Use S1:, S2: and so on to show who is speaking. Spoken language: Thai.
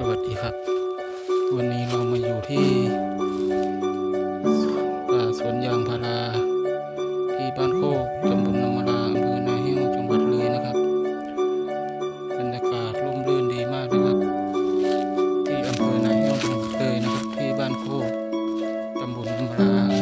S1: สวัสดีครับ วันนี้เรามาอยู่ที่ป่าสวนยางพาราที่บ้านโคกตำบลนมราอำเภอนาแห้วจังหวัดเลยนะครับบรรยากาศร่มรื่นดีมากนะครับ ที่อำเภอนาแห้วจังหวัดเลยนะครับ ที่บ้านโคกตำบลนมรา